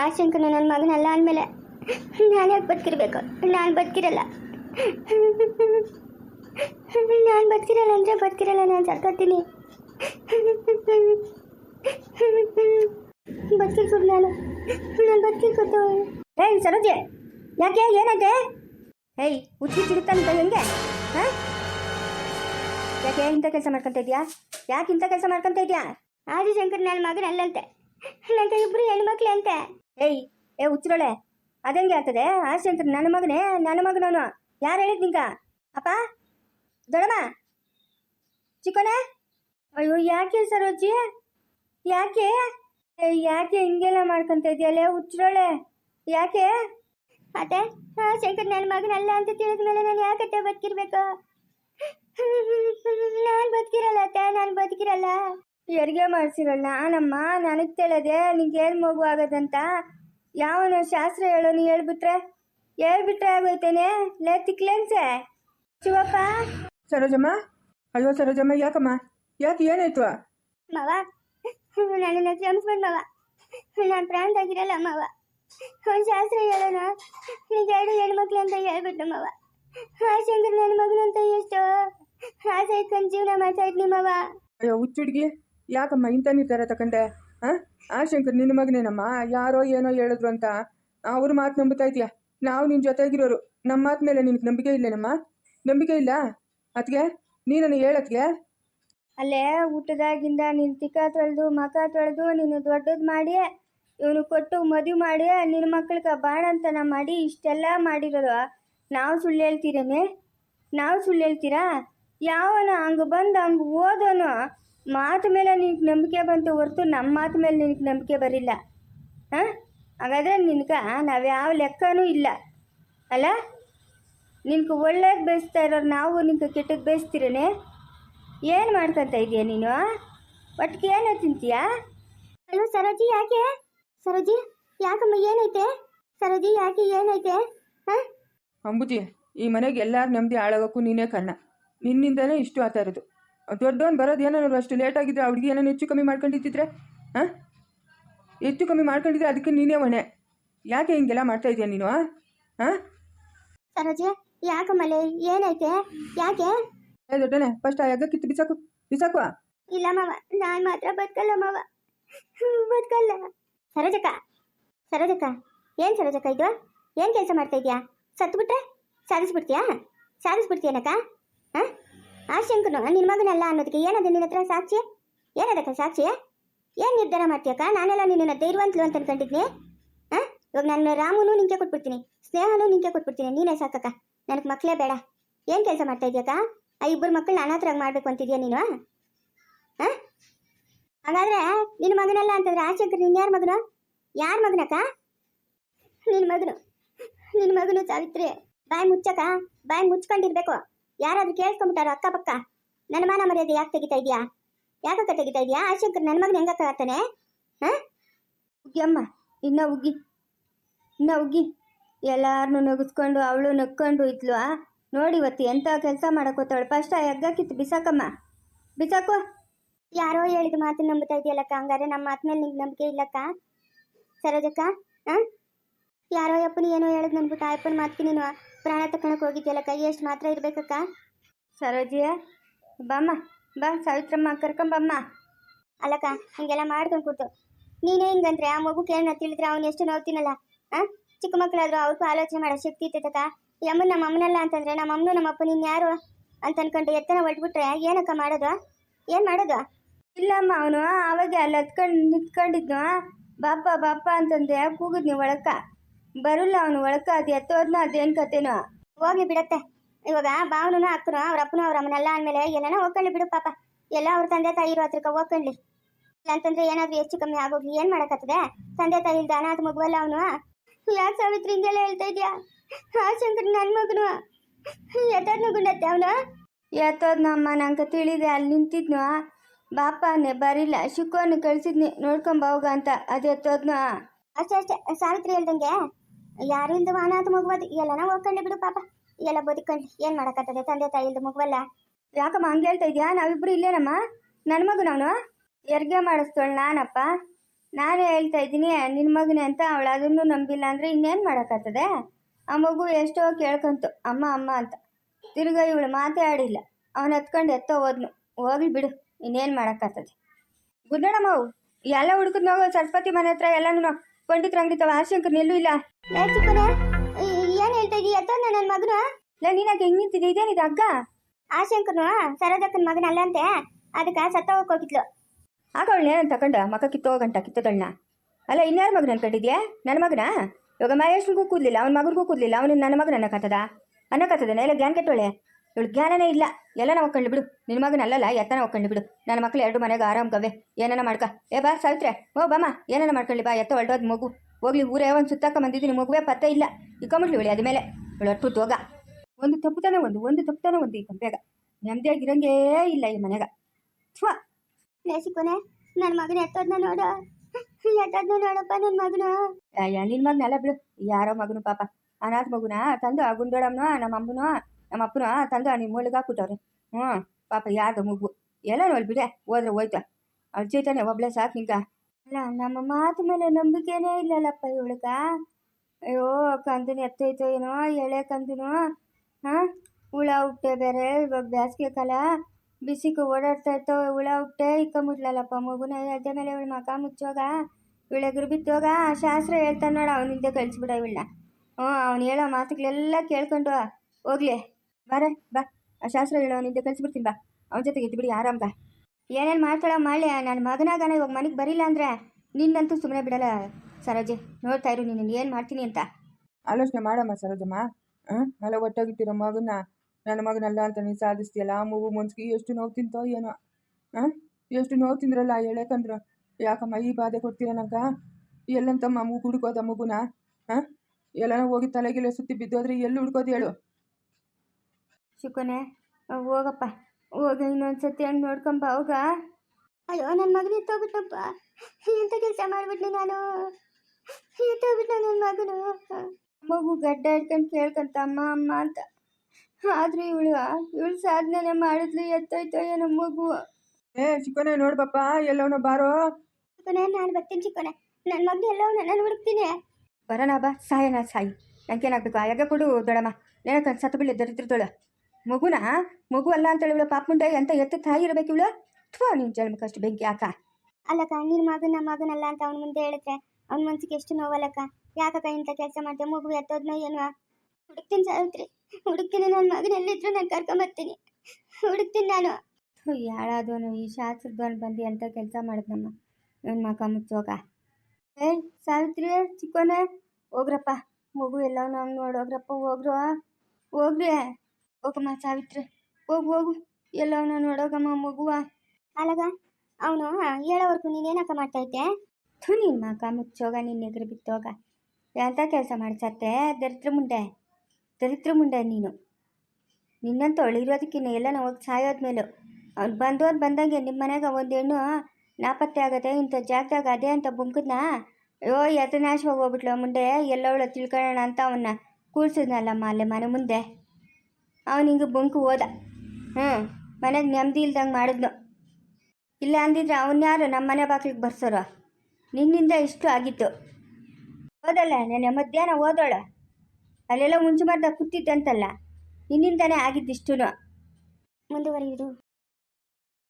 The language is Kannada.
ಆ ಶಂಕರನು ನನ್ನ ಮಗನಲ್ಲ ಅಂದಮೇಲೆ ನಾನು ಯಾಕೆ ಬದುಕಿರ್ಬೇಕು. ನಾನು ಬದುಕಿರಲ್ಲ. ನಾನು ಬದುಕಿರಲ್ಲ ಅಂದರೆ ಬದುಕಿರಲ್ಲ ನಾನು ಸರ್ಕೋತೀನಿ ಬದುಕಿರ್ಬೋದು ನಾನು. ನಾನು ಬದುಕಿರ್ಬೋದು ಏಯ್ ಸರೋಜೆ ಯಾಕೆ ಏನಂತೆ? ಏಯ್ ಹುಚ್ಚಿ ಚಿರುತ್ತಾನಂತ ಹೆಂಗೆ? ಹಾಂ? ಯಾಕೆ ಇಂಥ ಕೆಲಸ ಮಾಡ್ಕೊಂತ ಇದೆಯಾ ಯಾಕೆ ಇಂಥ ಕೆಲಸ ಮಾಡ್ಕೊಂತ ಇದೆಯಾ ಆದಿಶಂಕರ್ ನನ್ನ ಮಗನಲ್ಲಂತೆ. ನನ್ನ ಇಬ್ರು ಹೆಣ್ಮಕ್ಳು ಅಂತೆ ಏಯ್, ಏ ಹುಚ್ಚಿರೋಳೆ ಅದಂಗೆ ಆಗ್ತದೆ. ಆ ಶಂಕರ್ ನನ್ನ ಮಗನೇ, ನನ್ನ ಮಗನವನು. ಯಾರು ಹೇಳಿದ್ ನಿಂಗ? ಅಪ್ಪ ದೊಡಮ್ಮ ಚಿಕ್ಕನೆ ಅಯ್ಯೋ, ಯಾಕೆ ಸರೋಜಿ? ಯಾಕೆ? ಯಾಕೆ ಹಿಂಗೆಲ್ಲ ಮಾಡ್ಕೊಂತ ಇದೆಯಲ್ಲೇ ಹುಚ್ಚಿರೋಳೆ ಯಾಕೆ? ಅದೆ ಶಂಕರ್ ನನ್ನ ಮಗನಲ್ಲ ಅಂತ ತಿಳಿದ ಮೇಲೆ ನಾನು ಯಾಕತ್ತೆ ಬದುಕಿರ್ಬೇಕು? ನಾನು ಬದುಕಿರಲ್ಲ ಅತ್ತೆ, ನಾನು ಬದುಕಿರಲ್ಲ. ಹೆರಿಗೆ ಮಾಡಿಸಿರಲ್ಲ. ನಾನಮ್ಮ ನನಗೆ ತಿಳಿದೆ ನಿಂಗೆ ಏನು ಮಗು ಆಗದಂತ? ಯಾವನು ಶಾಸ್ತ್ರ ಹೇಳೋನು ಹೇಳ್ಬಿಟ್ರೆ? ಹೇಳ್ಬಿಟ್ರೆ ಆಗೋಯ್ತೇನೆ? ಲೇ ತಿಕ್ಲೇನ್ಸೆ. ಶಿವಪ್ಪ. ಸರೋಜಮ್ಮ? ಅಯ್ಯೋ ಸರೋಜಮ್ಮ ಯಾಕಮ್ಮ? ಯಾಕೆ ಏನಾಯ್ತು? ಮಾವ ನನ್ನನ್ನು ಕ್ಷಮಿಸ್ಬಿಡ್ ಮಾವ. ನಾನು ಪ್ರಾಣದಾಗಿರಲ್ಲ ಮಾವ. ಅವ್ನು ಶಾಸ್ತ್ರ ಹೇಳೋಣ. ನಿಂಗೆ ಎರಡು ಹೆಣ್ಮಕ್ಳು ಅಂತ ಹೇಳ್ಬಿಟ್ಟು ಮಾವ. ಆ ಶಂಕರ್ ನನ್ನ ಮಗನು ಅಂತ ಎಷ್ಟು ಆಸೆ ಇಟ್ಕೊಂಡು ಜೀವನ ಮಾಡ್ತಾ ಇದ್ನಿ ಮಾವ. ಅಯ್ಯೋ ಹುಚ್ಚುಡ್ಗಿ. ಯಾಕಮ್ಮ ಇಂಥ ನಿರ್ಧಾರ ತಗೊಂಡೆ ಹಾಂ ಆ? ಶಂಕರ್ ನಿನ್ನ ಮಗನೇನಮ್ಮ? ಯಾರೋ ಏನೋ ಹೇಳಿದ್ರು ಅಂತ. ಅವ್ರ ಮಾತು ನಂಬುತ್ತಾ ಇದೆಯಾ? ನಾವು ನಿನ್ನ ಜೊತೆಗಿರೋರು. ನಮ್ಮ ಮಾತು ಮೇಲೆ ನಿನಗೆ ನಂಬಿಕೆ ಇಲ್ಲೇನಮ್ಮ? ನಂಬಿಕೆ ಇಲ್ಲ? ಅದಕ್ಕೆ ನೀನನ್ನು ಹೇಳತ್ಗೆ ಅಲ್ಲೇ ಊಟದಾಗಿಂದ ನಿನ್ನ ತಿಕ್ಕ ತೊಳೆದು, ಮಕ ತೊಳೆದು, ನೀನು ದೊಡ್ಡದು ಮಾಡಿ, ಇವನು ಕೊಟ್ಟು ಮದುವೆ ಮಾಡಿ ನಿನ್ನ ಮಕ್ಳಿಗೆ ಬಾಣಂತನ ಮಾಡಿ, ಇಷ್ಟೆಲ್ಲ ಮಾಡಿರೋದು. ನಾವು ಸುಳ್ಳು ಹೇಳ್ತೀರೇನೆ? ನಾವು ಸುಳ್ಳು ಹೇಳ್ತೀರಾ? ಯಾವನ ಹಂಗೆ ಬಂದು ಹಂಗೆ ಓದೋನು ಮಾತು ಮೇಲೆ ನಿನಗೆ ನಂಬಿಕೆ ಬಂತು ಹೊರತು ನಮ್ಮ ಮಾತು ಮೇಲೆ ನಿನಗೆ ನಂಬಿಕೆ ಬರಿಲ್ಲ. ಹಾಂ? ಹಾಗಾದರೆ ನಿನಗೆ ನಾವು ಯಾವ ಲೆಕ್ಕನೂ ಇಲ್ಲ. ಅಲ್ಲ? ನಿನಗೆ ಒಳ್ಳೇದು ಬೇಯಿಸ್ತಾ ಇರೋರು ನಾವು ನಿನಗೆ ಕೆಟ್ಟದ್ದು ಬೇಯಿಸ್ತಿರೇನೆ? ಏನು ಮಾಡ್ಕೊತ ಇದೆಯಾ ನೀನು? ಒಟ್ಟಿಗೆ ಏನೋ ತಿಂತೀಯಾ? ಹಲೋ ಸರೋಜಿ ಯಾಕೆ? ಸರೋಜಿ ಯಾಕಮ್ಮ ಏನೈತೆ? ಸರೋಜಿ ಯಾಕೆ ಏನೈತೆ? ಹಾಂ? ಅಂಬುಜಿ ಈ ಮನೆಗೆ ಎಲ್ಲರೂ ನೆಮ್ಮದಿ ಹಾಳಾಗೋಕ್ಕೂ ನೀನೇ ಕಾರಣ. ನಿನ್ನಿಂದಲೇ ಇಷ್ಟು ಆತ ಇರೋದು. ದೊಡ್ಡವನು ಬರೋದು ಏನಾದ್ರು ಅಷ್ಟು ಲೇಟ್ ಆಗಿದ್ರೆ ಅವ್ರಿಗೆ ಏನೋ ಹೆಚ್ಚು ಕಮ್ಮಿ ಮಾಡ್ಕೊಂಡಿದ್ದಿದ್ರೆ ಹಾಂ? ಹೆಚ್ಚು ಕಮ್ಮಿ ಮಾಡ್ಕೊಂಡಿದ್ರೆ ಅದಕ್ಕೆ ನೀನೇ ಹೊಣೆ. ಯಾಕೆ ಹಿಂಗೆಲ್ಲ ಮಾಡ್ತಾ ಇದೀಯ ನೀನು ಹಾಂ? ಸರೋಜಿ ಯಾಕಮ್ಮಲೆ ಏನೈತೆ ಯಾಕೆ? ಏ ದೊಡ್ಡನೆ ಫಸ್ಟ್ ಆ ಯಗ್ಗ ಕಿತ್ತು ಬಿಸಾಕು? ಬಿಸಾಕು ಇಲ್ಲ ಮಾವ ನಾನು ಮಾತ್ರ ಬದುಕಲ್ಲ ಮಾವ. ಬದುಕಲ್ಲ. ಸರೋಜಕ್ಕ ಸರೋಜಕ್ಕ ಏನು ಸರೋಜಕ್ಕ ಇದು? ಏನು ಕೆಲಸ ಮಾಡ್ತಾ ಇದೆಯಾ? ಸತ್ಬಿಟ್ರೆ ಸಾಧಿಸ್ಬಿಡ್ತೀಯಾ? ಸಾಧಿಸ್ಬಿಡ್ತೀಯನಕ್ಕ? ಹಾಂ? ಆ ನಿನ್ನ ಮಗನಲ್ಲ ಅನ್ನೋದಕ್ಕೆ ಏನದು ನಿನ್ನ ಹತ್ರ ಸಾಕ್ಷಿ ಏನದಕ್ಕ ಸಾಕ್ಷಿ ಏನು ನಿರ್ಧಾರ ಮಾಡ್ತೀಯಕ್ಕ? ನಾನೆಲ್ಲ ನಿನ್ನ ಧೈರ್ಯವಂತಲು ಅಂತ ಅನ್ಕೊಂಡಿದ್ನಿ. ಹಾಂ ಇವಾಗ ನಾನು ರಾಮುನು ನಿಂಗೆ ಕೊಟ್ಬಿಡ್ತೀನಿ. ಸ್ನೇಹನೂ ನಿಂಗೆ ಕೊಟ್ಬಿಡ್ತೀನಿ. ನೀನೇ ಸಾಕಕ್ಕ. ನನಗೆ ಮಕ್ಕಳೇ ಬೇಡ. ಏನು ಕೆಲಸ ಮಾಡ್ತಾ ಇದೆಯಕ್ಕ? ಆ ಇಬ್ಬರು ಮಕ್ಕಳನ್ನ ಅನಾಥರಾಗಿ ಮಾಡಬೇಕು ಅಂತಿದ್ಯಾ ನೀನು? ಹಾಂ ಹಾಗಾದ್ರೆ ನಿನ್ನ ಮಗನಲ್ಲ ಅಂತಂದ್ರೆ ಆಶಂಕರ್ ನಿನ್ ನಿನ್ನ ಯಾರ ಮಗನು? ಯಾರ ಮಗನಕ್ಕ? ನಿನ್ನ ಮಗನು. ನಿನ್ನ ಮಗನು ಸಾವಿತ್ರಿ. ಬಾಯಿ ಮುಚ್ಚಕ್ಕ. ಬಾಯಿ ಮುಚ್ಕೊಂಡಿರ್ಬೇಕು. ಯಾರಾದ್ರೂ ಅಕ್ಕ ಅಕ್ಕಪಕ್ಕ ನನ್ನ ಮಾನ ಮರ್ಯಾದೆ ಯಾಕೆ ತೆಗಿತಾ ಇದೆಯಾ? ಯಾಕಕ್ಕ ತೆಗಿತಾ ಇದೆಯಾ? ಆ ಶಂಕರ್ ನನ್ನ ಮಗನ ಹೆಂಗಕ್ಕ ಆಗ್ತಾನೆ? ಹಾಂ? ಇನ್ನ ಉಗ್ಗಿ. ಇನ್ನ ಉಗ್ಗಿ. ಎಲ್ಲಾರನ್ನೂ ನಗಿಸ್ಕೊಂಡು ಅವಳು ನಕ್ಕೊಂಡು ಇದ್ಲು ಆ? ನೋಡಿ ಇವತ್ತು ಎಂಥ ಕೆಲಸ ಮಾಡಕೋತಾವಳು ಫಸ್ಟ್ ಆ ಯಗ್ಗ ಬಿಸಾಕಮ್ಮ. ಬಿಸಾಕು. ಯಾರೋ ಹೇಳಿದ ಮಾತು ನಂಬುತ್ತಾ ಇದೆಯಲ್ಲಕ್ಕ? ಹಂಗಾರೆ ನಮ್ಮ ಮಾತು ಮೇಲೆ ನಿಂಗೆ ನಂಬಿಕೆ ಇಲ್ಲಕ್ಕ? ಸರೋಜಕ್ಕ ಹಾಂ? ಯಾರೋ ಯಪ್ಪನ ಏನೋ ಹೇಳದ್ ನನ್ಬಿಟ್ಟು ಆ ಯಪ್ಪನ ಮಾತಿಗೆ ನೀನು ಪ್ರಾಣ ತಕೊಳಕ್ ಹೋಗಿದ್ಯಲ್ಲಕ್ಕ ಎಷ್ಟು ಮಾತ್ರ ಇರ್ಬೇಕಕ್ಕ? ಸರೋಜಿಯ ಬಮ್ಮ ಬಾ ಸಾವಿತ್ರಮ್ಮ ಕರ್ಕೊಂಬಮ್ಮ ಅಲ್ಲಕ್ಕ ಹಿಂಗೆಲ್ಲ ಮಾಡ್ಕೊಂಡು ಕೂತು. ನೀನೇ ಹಿಂಗಂದ್ರೆ ಆ ಮಗು ಕೇಳನ ತಿಳಿದ್ರೆ ಅವ್ನು ಎಷ್ಟು ನೋಡ್ತೀನಲ್ಲ ಆ? ಚಿಕ್ಕ ಮಕ್ಕಳಾದ್ರು ಅವ್ರಿಗೂ ಆಲೋಚನೆ ಮಾಡೋ ಶಕ್ತಿ ಇರ್ತೈತಕ್ಕ ಈ ಅಮ್ಮನ ನಮ್ಮ ಅಮ್ಮನಲ್ಲ ಅಂತಂದ್ರೆ ನಮ್ಮ ಅಮ್ಮನು ನಮ್ಮ ಅಪ್ಪ ನೀನು ಯಾರು ಅಂತ ಅನ್ಕೊಂಡು ಎತ್ತನ ಹೊಟ್ಬಿಟ್ರೆ ಏನಕ್ಕ ಮಾಡೋದು? ಏನು ಮಾಡೋದು? ಇಲ್ಲಮ್ಮ ಅವನು ಅವಾಗ ಅಲ್ಲಿ ಹತ್ಕೊಂಡು ನಿಂತ್ಕೊಂಡಿದ್ನು. ಬಾಪ ಬಾಪ ಅಂತಂದೆ ಕೂಗಿದ್ನಿ ಒಳಕ್ಕ. ಬರಲ್ಲ ಅವನು ಒಳಕ್ಕೆ ಅದು ಎತ್ತೋದ್ನ ಅದೇನು ಕತೆನ. ಹೋಗ್ಲಿ ಬಿಡತ್ತೆ. ಇವಾಗ ಬಾವನು ಅಕ್ಕನು ಅವ್ರ ಅಪ್ಪನು ಅವ್ರ ಅಮ್ಮನೆಲ್ಲ ಅಂದಮೇಲೆ ಎಲ್ಲನ ಹೋಗ್ಕೊಳ್ಳಿ ಬಿಡು ಪಾಪ. ಎಲ್ಲ ಅವ್ರ ತಂದೆ ತಾಯಿ ಇರೋ ಹತ್ರಕ್ಕೆ ಹೋಗ್ಕೊಳ್ಳಿ ಇಲ್ಲ ಅಂತಂದ್ರೆ ಏನಾದ್ರೂ ಹೆಚ್ಚು ಕಮ್ಮಿ ಆಗೋಗ್ಲಿ ಏನ್ ಮಾಡಕತ್ತದೆ ತಂದೆ ತಾಯಿ ದಾನ ಅನಾಥ ಮಗುವಲ್ಲ ಅವನು? ಯಾಕೆ ಸಾವಿತ್ರಿ ಹಿಂಗೆಲ್ಲ ಹೇಳ್ತಾ ಇದ್ಯಾ? ಹಾ ಶಂಕರ್ ನನ್ನ ಮಗನು. ಎತ್ತೋದ್ನ ಗುಂಡತ್ತೆ ಅವನು? ಎತ್ತೋದ್ನ ಅಮ್ಮ ನಂಗೆ ತಿಳಿದೆ ಅಲ್ಲಿ ನಿಂತಿದ್ನು? ಬಾಪ ಅನ್ನೆ ಬರಿಲ್ಲ. ಕಳ್ಸಿದ್ನಿ ನೋಡ್ಕೊಂಬ ಹೋಗ ಅಂತ. ಅದು ಎತ್ತೋದ್ನ ಅಷ್ಟೇ ಅಷ್ಟೇ. ಸಾವಿತ್ರಿ ಹೇಳ್ದಂಗೆ. ಯಾರು ಇಲ್ದ ಅದು ಮಗುವದು? ಎಲ್ಲನ ಓದ್ಕೊಂಡೆ ಬಿಡು ಪಾಪ. ಎಲ್ಲ ಬದುಕೊಂಡು ಏನ್ ಮಾಡಕತ್ತದೆ ತಂದೆ ತಾಯಿ ಇಲ್ದ ಮಗುವಲ್ಲ? ಯಾಕಮ್ಮ, ಹಂಗೆ ಹೇಳ್ತಾ ಇದ್ಯಾ? ನಾವಿಬ್ರು ಇಲ್ಲೇನಮ್ಮ? ನನ್ನ ನಾನು? ಎರ್ಗೆ ಮಾಡಿಸ್ತೋಳು ನಾನಪ್ಪ? ನಾನೇ ಹೇಳ್ತಾ ಇದ್ದೀನಿ ನಿನ್ನ ಮಗನೇ ಅಂತ ಅವಳು ಅದನ್ನು ನಂಬಿಲ್ಲ ಅಂದರೆ ಇನ್ನೇನು ಮಾಡಕತ್ತದೆ? ಆ ಮಗು ಎಷ್ಟೋ ಕೇಳ್ಕೊಂತು, ಅಮ್ಮ ಅಮ್ಮ ಅಂತ. ತಿರ್ಗ ಇವಳು ಮಾತೇ ಆಡಿಲ್ಲ ಅವನು ಹತ್ಕೊಂಡು ಎತ್ತೋ ಹೋದ್ನು. ಹೋಗ್ಲಿ ಬಿಡು, ಇನ್ನೇನು ಗುಡ್ ನಡಮ್ಮ ಎಲ್ಲ ಹುಡುಕದ್ ಮಗು, ಸರಸ್ವತಿ ಮನೆ ಹತ್ರ ಎಲ್ಲನೂ ಪಂಡಿತರ ಅಂಗಡಿ ತವ ಆಶಂಕರ್ ಎಲ್ಲೂ ಇಲ್ಲ ಏನ್ ಹೇಳ್ತಾ ಇದೀಯ? ಎತ್ತ ನನ್ನ ಮಗನು? ಇಲ್ಲ ನೀನಾಗ ಹೆಂಗ್ ನಿಂತಿದ್ದೆ? ಇದೇನಿದೆ ಹಗ್ಗ? ಆಶಂಕನು ಸರೋಜಕ್ಕನ ಮಗನ ಅಲ್ಲ ಅಂತೆ. ಅದಕ್ಕೆ ಸತ್ತ ಹೋಗಿದ್ಲು. ಆಗ ಅವಳು ಏನಂತ ತಗೊಂಡ ಮಕ್ಕ ಕಿತ್ತೋಗಂಟ ಕಿತ್ತದಳ್ನ? ಅಲ್ಲ ಇನ್ಯಾರ ಮಗನ ಅನ್ಕೊಂಡಿದ್ಯಾ ನನ್ನ ಮಗನ? ಇವಾಗ ಮಹೇಶ್ನಿಗೂ ಕೂದಲಿಲ್ಲ ಅವನ ಮಗನಿಗೂ ಕೂದಲಿಲ್ಲ ಅವನು ನನ್ನ ಮಗನ ಅನ್ನಕತ್ತದ ಅನ್ನಕತ್ತದ ಇಲ್ಲ ಗ್ಯಾನ್ ಕೆಟ್ಟೋಳೆ ಇವಳು ಜ್ಞಾನನೇ ಇಲ್ಲ. ಎಲ್ಲ ನಾವು ಕಂಡು ಬಿಡು. ನಿನ್ನ ಮಗನ ಅಲ್ಲಲ್ಲ ಎತ್ತನ ಒಕ್ಕಂಡು ಬಿಡು. ನನ್ನ ಮಕ್ಳು ಎರಡು ಮನೆಗೆ ಆರಾಮ್ ಗವೆ ಏನಾನ ಮಾಡ್ಕ. ಏ ಬಾ ಸಾವಿತ್ರೆ ಓ ಬಾಮ ಏನಾನ ಮಾಡ್ಕೊಳ್ಳಿ ಬಾ ಎತ್ತ ಹೊರಟೋದ್ ಮಗು. ಹೋಗ್ಲಿ ಊರೇ ಒಂದು ಸುತ್ತಾಕ ಬಂದಿದ್ದೀನಿ ಮಗುವೆ ಪತ್ತೆ ಇಲ್ಲ. ಇಕ್ಕೊಂಬಿಡ್ಲಿ ಇವಳಿ ಅದ ಮೇಲೆ ಇವಳು ಒಟ್ಟು ತೋಗ ಒಂದು ತಪ್ಪುತಾನೆ ಒಂದು ಒಂದು ತಪ್ಪುತಾನೆ ಒಂದು ಈ ಕಂಪ್ಯಾಗ ನೆಮ್ಮದಿಯಾಗಿರಂಗೇ ಇಲ್ಲ ಈ ಮನೆಗ. ಥ್ವಾ ಚಿಕ್ಕನೆ ನನ್ನ ಮಗನ ಎತ್ತೋದ್ನ ನೋಡು. ಎತ್ತೋದ್ನ ನೋಡಪ್ಪ ನನ್ನ ಮಗನ. ಅಯ್ಯ ನಿನ್ನ ಮಗನಲ್ಲ ಬಿಡು. ಯಾರೋ ಮಗನು ಪಾಪ. ಅನಾಥ ಮಗುನ ತಂದು ಆ ಗುಂಡೋಳಮ್ಮನ ನಮ್ಮ ಅಮ್ಮನೋ ನಮ್ಮ ಅಪ್ಪನ ತಂದು ನಿಮ್ಮ ಒಳಗೆ ಹಾಕ್ಬಿಟ್ಟವ್ರೆ. ಹ್ಞೂ, ಪಾಪ ಯಾರ್ದು ಮಗು. ಎಲ್ಲ ನೋಡಿ ಬಿಡೆ ಹೋದ್ರೆ ಹೋಯ್ತ. ಅವ್ರ ಚೈತನ್ಯ, ಒಬ್ಳೆ ಸಾಕು ಅಲ್ಲ, ನಮ್ಮ ಮಾತು ಮೇಲೆ ನಂಬಿಕೆನೇ ಇಲ್ಲಲ್ಲಪ್ಪ ಇವಳಗ? ಅಯ್ಯೋ, ಕಂದನ ಎತ್ತೈತೋ ಏನೋ, ಎಳೆ ಕಂದನು. ಹಾಂ, ಹುಳ ಹುಟ್ಟೆ ಬೇರೆ, ಇವಾಗ ಬೇಸಿಗೆ ಕಾಲ. ಬಿಸಿಗೆ ಓಡಾಡ್ತಾ ಇರ್ತವೆ ಹುಳ ಹುಟ್ಟೆ ಇಕ್ಕಂಬಿಟ್ಲಲ್ಲಪ್ಪ ಮಗುನ. ಅದೇ ಮೇಲೆ ಇವಳು ಮಕ ಮುಚ್ಚೋಗ ಇವಳೆಗ್ರು ಬಿತ್ತೋಗ ಶಾಸ್ತ್ರ ಹೇಳ್ತಾನೆ ನೋಡ, ಅವನಿಂದ ಕಳಿಸ್ಬಿಡ ಇವಳನ್ನ. ಹ್ಞೂ, ಅವ್ನು ಹೇಳೋ ಮಾತುಗಳೆಲ್ಲ ಕೇಳ್ಕೊಂಡು ಹೋಗ್ಲಿ. ಬಾರೆ ಬಾ. ಆ ಶಾಸ್ತ್ರ ಹೇಳೋ ಅವನಿಂದ ಕಳಿಸ್ಬಿಡ್ತೀನಿ, ಬಾ. ಅವನ ಜೊತೆಗೆ ಇದ್ಬಿಡಿ ಆರಾಮ್ ಬಾ ಏನೇನು ಮಾಡ್ತಾಳ ಮಾಡಲಿ ನನ್ನ ಮಗನಾಗನ ಇವಾಗ ಮನೆಗೆ ಬರಿಲ್ಲ ಅಂದರೆ ನಿನ್ನಂತೂ ಸುಮ್ಮನೆ ಬಿಡಲ್ಲ, ಸರೋಜೆ. ನೋಡ್ತಾ ಇರು, ನೀನು ಏನು ಮಾಡ್ತೀನಿ ಅಂತ. ಆಲೋಚನೆ ಮಾಡಮ್ಮ, ಸರೋಜಮ್ಮ. ಹಾಂ ಅಲ್ಲ ಒಟ್ಟಾಗಿಟ್ಟಿರೋ ಮಗನ ನನ್ನ ಮಗನಲ್ಲ ಅಂತ ನೀನು ಸಾಧಿಸ್ತೀಯಲ್ಲ? ಆ ಮಗು ಮನ್ಸ್ಗೆ ಎಷ್ಟು ನೋವು ತಿಂತೋ ಏನೋ? ಹಾಂ ಎಷ್ಟು ನೋವು ತಿಂದ್ರಲ್ಲ ಹೇಳಕಂದ್ರು ಯಾಕಮ್ಮ ಈ ಬಾಧೆ ಕೊಡ್ತೀರ ನಂಗ? ಎಲ್ಲಂತಮ್ಮ ಮಗು ಹುಡ್ಕೋದ ಮಗುನ? ಹಾಂ ಎಲ್ಲನ ಹೋಗಿ ತಲೆಗೆಲ್ಲ ಸುತ್ತಿ ಬಿದ್ದೋದ್ರೆ ಎಲ್ಲಿ ಹುಡ್ಕೋದು ಹೇಳು? ಶಿಕೋನೆ ಹೋಗಪ್ಪ. ಹೋಗ ಇನ್ನೊಂದ್ಸತಿ ಹಂಗೆ ನೋಡ್ಕೊಂಬ ಹೋಗ? ಅಯ್ಯೋ ನನ್ನ ಮಗನ ಎತ್ತೋಗ್ಬಿಟ್ನಪ್ಪ ಎಂತ ಕೆಲಸ ಮಾಡ್ಬಿಟ್ನಿ ನಾನು? ಎತ್ತೋಗ್ಬಿಟ್ನ ನನ್ನ ಮಗನು? ಮಗು ಗಡ್ಡ ಹಿಡ್ಕೊಂಡು ಕೇಳ್ಕೊಂತ ಅಮ್ಮ ಅಮ್ಮ ಅಂತ. ಆದ್ರೂ ಇವಳು ಇವಳು ಸಾಧನೆ ಮಾಡಿದ್ಲು ಎತ್ತೋಯ್ತೋ ಏನೋ ಮಗು. ಏ ಚಿಕ್ಕನೆ ನೋಡ್ಬಪ್ಪ ಎಲ್ಲವನೋ ಬಾರೋ? ಚಿಕ್ಕನೆ ನಾನು ಬರ್ತೀನಿ ಚಿಕ್ಕನೆ. ನನ್ನ ಮಗನ ಎಲ್ಲವನ್ನ ನಾನು ಹುಡುಕ್ತೀನಿ. ಬರೋಣ ಬಾ ಸಾಯನ ಸಾಯಿ. ನನಗೇನಾಗ್ಬೇಕು ಯಾಗ ಕೊಡು ದೊಡಮ್ಮ. ನೆನಕ ಸತ್ತು ಬೀಳಿ ದರಿದ್ರದೋಳು. ಮಗುನ? ಮಗು ಅಲ್ಲ ಅಂತ ಇವಳು ಪಾಪ ಮುಂಡೆ ಅಂತ ಎತ್ತ ತಾಯಿ ಇರ್ಬೇಕು ಇವಳು? ಥೂ ನಿನ್ನ ಜನ್ಮಕ್ಕಷ್ಟು ಬೆಂಕಿ ಯಾಕ ಅಲ್ಲಕ್ಕ ನಿನ್ನ ಮಗನ ಮಗನಲ್ಲ ಅಂತ ಅವ್ನ ಮುಂದೆ ಹೇಳಿದ್ರೆ ಅವ್ನ ಮನ್ಸಿಗೆ ಎಷ್ಟು ನೋವಲ್ಲಕ್ಕ? ಯಾಕಕ್ಕ ಇಂಥ ಕೆಲಸ ಮಾಡ್ದೆ? ಮಗು ಎತ್ತೋದ್ನ ಏನೋ? ಹುಡುಕ್ತೀನಿ ಸಾವಿತ್ರಿ. ಹುಡುಕ್ತೀನಿ ನನ್ನ ಮಗನ ಎಲ್ಲಿದ್ರು ನಾನು ಕರ್ಕೊಂಬರ್ತೀನಿ. ಹುಡುಕ್ತೀನಿ ನಾನು. ಯಾಳಾದವನು ಈ ಶಾಸ್ತ್ರದವನು ಬಂದು ಅಂತ ಕೆಲಸ ಮಾಡಿದ್ನಮ್ಮ? ನನ್ನ ಮಗ ಮುಚ್ಚೋಗ ಏ ಸಾವಿತ್ರಿ ಚಿಕ್ಕೋನೆ ಹೋಗ್ರಪ್ಪ. ಮಗು ಎಲ್ಲವನ್ನ ಹಂಗೆ ನೋಡೋಗ್ರಪ್ಪ ಹೋಗ್ರು ಹೋಗ್ರಿ. ಹೋಗಮ್ಮ ಸಾವಿತ್ರಿ. ಹೋಗು ಹೋಗು. ಎಲ್ಲವನ್ನ ನೋಡೋಗಮ್ಮ ಮಗುವ. ಅಲ್ಲಗ ಅವನು ಹೇಳೋವರೆಗೂ ನೀನೇನಕ್ಕ ಮಾಡ್ತಾ ಇದ್ದೆ? ಥು ನಿನ್ನ ಮಕ ಮುಚ್ಚೋಗ ನಿನ್ನ ಎದುರು ಬಿತ್ತೋಗ ಎಂಥ ಕೆಲಸ ಮಾಡ್ಸತ್ತೆ ದರಿದ್ರ ಮುಂಡೆ. ದರಿದ್ರ ಮುಂಡೆ ನೀನು. ನಿನ್ನಂತ ಒಳಿರೋದಕ್ಕಿನ್ನ ಎಲ್ಲ ನಾವು ಹೋಗಿ ಸಾಯೋದ್ಮೇಲೂ. ಅವ್ನು ಬಂದೋದು ಬಂದಂಗೆ ನಿಮ್ಮ ಮನೆಗೆ ಒಂದು ಹೆಣ್ಣು ನಾಪತ್ತೆ ಆಗತ್ತೆ ಇಂಥ ಜಾಗದಾಗ ಅದೇ ಅಂತ ಬುಂಕದ್ನ? ಅಯ್ಯೋ ಎತ್ತ ನಾಶ ಹೋಗ್ಬಿಟ್ಲು ಮುಂಡೆ. ಎಲ್ಲವಳು ತಿಳ್ಕೊಳ್ಳೋಣ ಅಂತ ಅವನ್ನ ಕೂರ್ಸಿದ್ನಲ್ಲಮ್ಮ ಅಲ್ಲೇ ಮನೆ ಮುಂದೆ. ಅವನು ಹಿಂಗೆ ಬುಂಕು ಹೋದ. ಹ್ಞೂ ಮನೆಗೆ ನೆಮ್ಮದಿ ಇಲ್ದಂಗೆ ಮಾಡಿದ್ನು ಇಲ್ಲ ಅಂದಿದ್ರೆ ಅವನ್ಯಾರು ನಮ್ಮ ಮನೆ ಬಾಗಿಲಿಗೆ ಬರ್ಸೋರು? ನಿನ್ನಿಂದ ಇಷ್ಟು ಆಗಿತ್ತು. ಹೋದಲ್ಲ, ನೆನ್ನೆ ಮಧ್ಯಾಹ್ನ ಓದೋಳ ಅಲ್ಲೆಲ್ಲ ಮುಂಚೆ ಮಾಡ್ದ ಕೂತಿದ್ದಂತಲ್ಲ ನಿನ್ನಿಂದಾನೇ ಆಗಿದ್ದಿಷ್ಟು ಮುಂದುವರಿಯುವುದು.